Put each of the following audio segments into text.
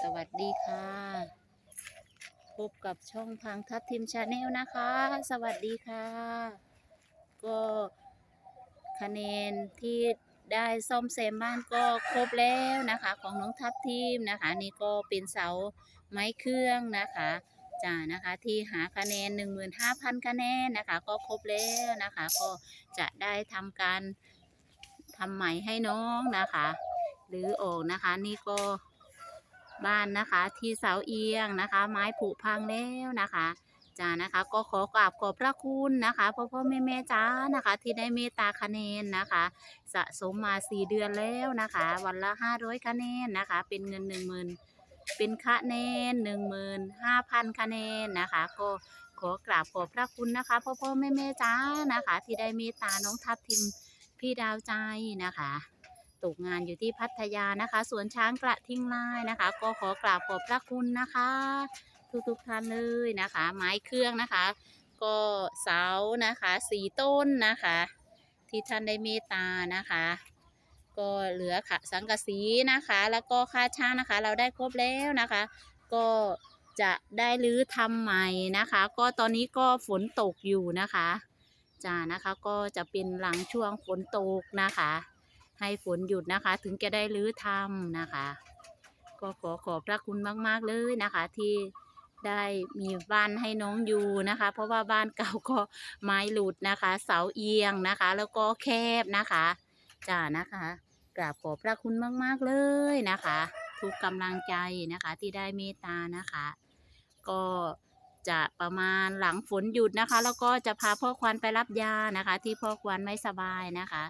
สวัสดีค่ะ พบกับช่องพังทัพทิมชาแนลนะคะ สวัสดีค่ะ ก็คะแนนที่ได้ซ่อมแซมบ้านก็ครบแล้วนะคะ ของน้องทัพทิมนะคะ นี่ก็เป็นเสาไม้เครื่องนะคะจ้านะคะที่หาคะแนน 15,000 คะแนนนะคะ ก็ครบแล้วนะคะ ก็จะได้ทำการทำใหม่ให้น้องนะคะ หรือออกนะคะนี่ก็ บ้านนะคะ ที่เสาเอียงนะคะ ไม้ผุพังแล้วนะคะจ้านะคะ ก็ขอกราบขอบพระคุณนะคะพ่อพ่อแม่แม่จ้านะคะ ที่ได้เมตตาคะแนนนะคะ สะสมมาสี่เดือนแล้วนะคะ วันละห้าร้อยคะแนนนะคะ เป็นเงินหนึ่งหมื่นเป็นคะแนนหนึ่งหมื่นห้าพันคะแนนนะคะ ก็ขอกราบขอบพระคุณนะคะพ่อพ่อแม่แม่จ้านะคะ ที่ได้เมตตาน้องทัพทิมพี่ดาวใจนะคะ ตกงานอยู่ที่พัทยานะคะสวนช้างกระทิงลายนะคะ ก็ขอกราบขอบพระคุณนะคะ ทุกๆท่านเลยนะคะ ไม้เครื่องนะคะ ก็เสานะคะสี่ต้นนะคะ ที่ท่านได้เมตตานะคะ ก็เหลือค่ะสังกะสีนะคะ แล้วก็ค่าช่างนะคะ เราได้ครบแล้วนะคะ ก็จะได้รื้อทำใหม่นะคะ ก็ตอนนี้ก็ฝนตกอยู่นะคะจ้านะคะก็จะเป็นหลังช่วงฝนตกนะคะ ให้ฝนหยุดนะคะ ถึงจะได้รื้อทำนะคะ ก็ขอขอบพระคุณมาก ๆ เลยนะคะ ที่ได้มีบ้านให้น้องอยู่นะคะ เพราะว่าบ้านเก่าก็ไม้หลุดนะคะ เสาเอียงนะคะ แล้วก็แคบนะคะจ้านะคะกราบขอบพระคุณมาก ๆ เลยนะคะ ทุกกำลังใจนะคะที่ได้เมตตานะคะ ก็จะประมาณหลังฝนหยุดนะคะ แล้วก็จะพาพ่อควันไปรับยานะคะ ที่พ่อควันไม่สบายนะคะ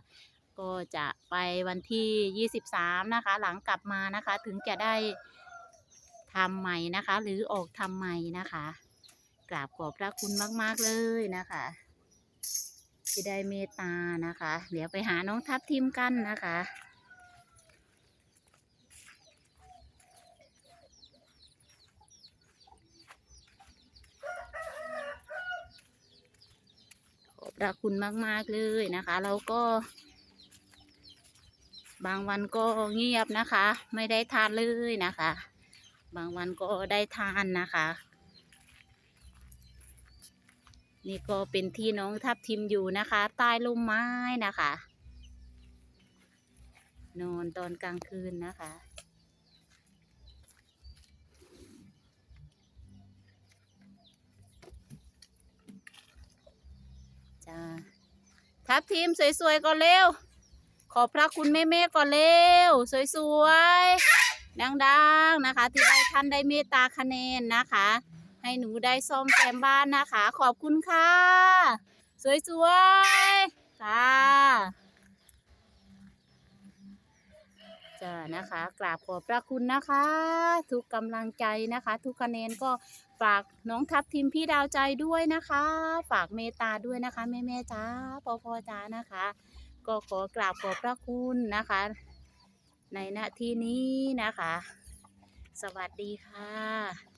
ก็จะไปวันที่ 23 นะคะ หลังกลับมานะคะ ถึงจะได้ทำใหม่นะคะ หรือออกทำใหม่นะคะ กราบขอบพระคุณมาก ๆ เลยนะคะที่ได้เมตตานะคะ เดี๋ยวไปหาน้องทัพทิมกันนะคะขอบพระคุณมาก ๆ เลยนะคะ เราก็ บางวันก็เงียบนะคะ ไม่ได้ทานเลยนะคะ บางวันก็ได้ทานนะคะ นี่ก็เป็นที่น้องทับทิมอยู่นะคะ ใต้ร่มไม้นะคะ นอนตอนกลางคืนนะคะจ้าทับทีมสวยๆก่อนเร็ว ขอบพระคุณแม่ๆก่อนเร็ว สวยๆดังๆนะคะ ที่ได้ท่านได้เมตตาคะแนนนะคะ ให้หนูได้ซ่อมแซมบ้านนะคะ ขอบคุณค่ะ สวยๆค่ะจ้านะคะกราบขอบพระคุณนะคะ ทุกกำลังใจนะคะ ทุกคะแนนก็ฝากน้องทัพทิมพี่ดาวใจด้วยนะคะ ฝากเมตตาด้วยนะคะแม่แม่ๆจ้าพ่อพ่อๆจ้านะคะ ก็ขอกราบขอบพระคุณนะคะ ในหน้าที่นี้นะคะ สวัสดีค่ะ